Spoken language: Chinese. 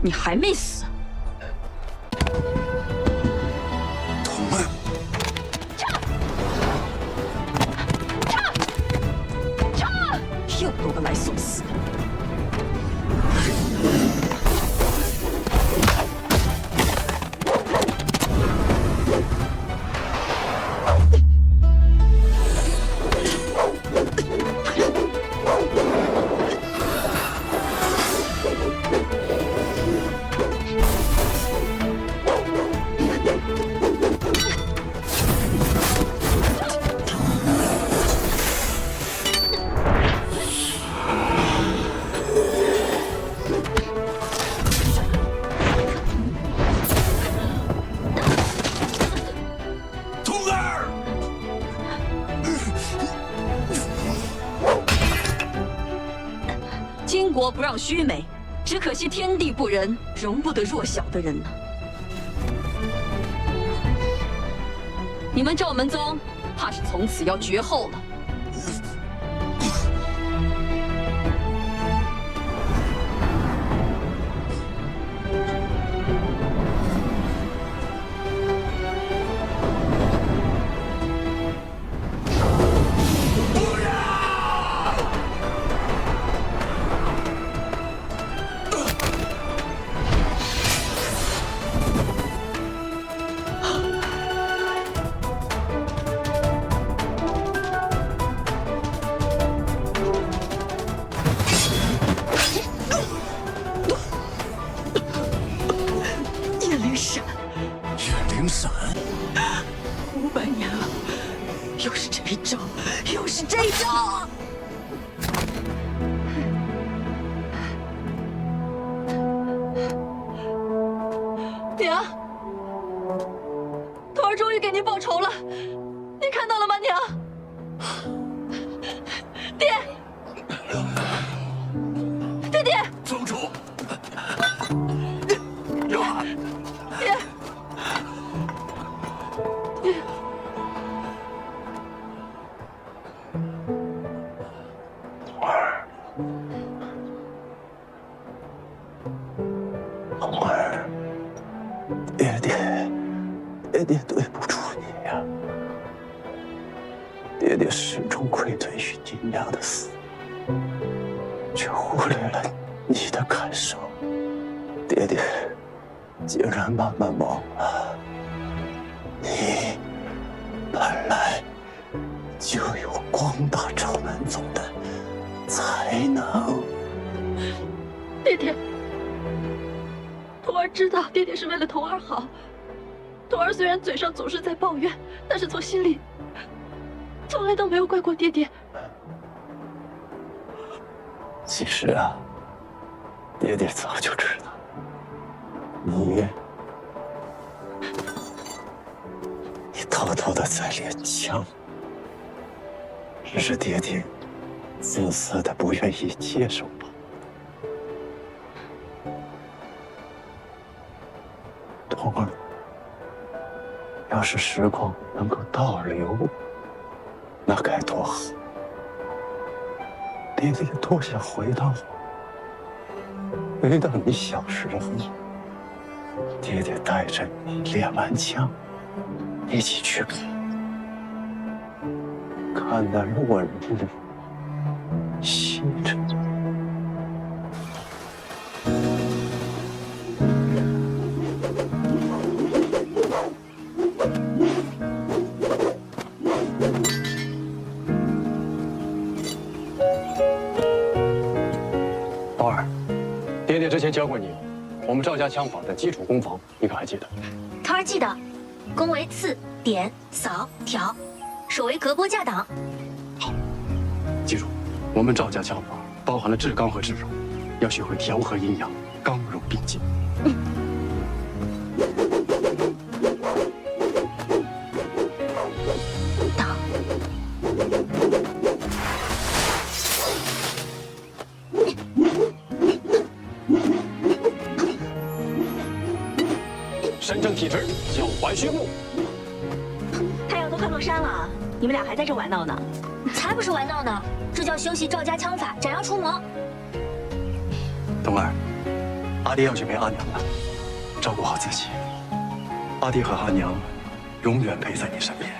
你还没死？童儿，又多个来送死的！国不让须眉，只可惜天地不仁，容不得弱小的人呢。你们赵门宗怕是从此要绝后了。五百年了，又是这一招，又是这一招。娘，徒儿终于给您报仇了，爹爹对不住你呀、爹爹始终愧对于金娘的死，却忽略了你的感受。爹爹竟然慢慢忘了，你本来就有光大赵门宗的才能。爹爹，童儿知道爹爹是为了童儿好。童儿虽然嘴上总是在抱怨，但是从心里从来都没有怪过爹爹。其实啊，爹爹早就知道，你，你偷偷的在练枪，只是爹爹自私的不愿意接受罢了。童儿，要是时光能够倒流，那该多好！爹爹多想回到，回到你小时候。爹爹带着你练完枪，一起去看，看那落日西沉。之前教过你，我们赵家枪法的基础攻防，你可还记得？徒儿记得，攻为刺、点、扫、挑，守为隔波架挡。好记住，我们赵家枪法包含了至刚和至柔，要学会调和阴阳，刚柔并济。挡，身正体直，脚踝虚木。太阳都快落山了，你们俩还在这玩闹呢？才不是玩闹呢，这叫修习赵家枪法，斩妖除魔。冬儿，阿爹要去陪阿娘了，照顾好自己。阿爹和阿娘永远陪在你身边。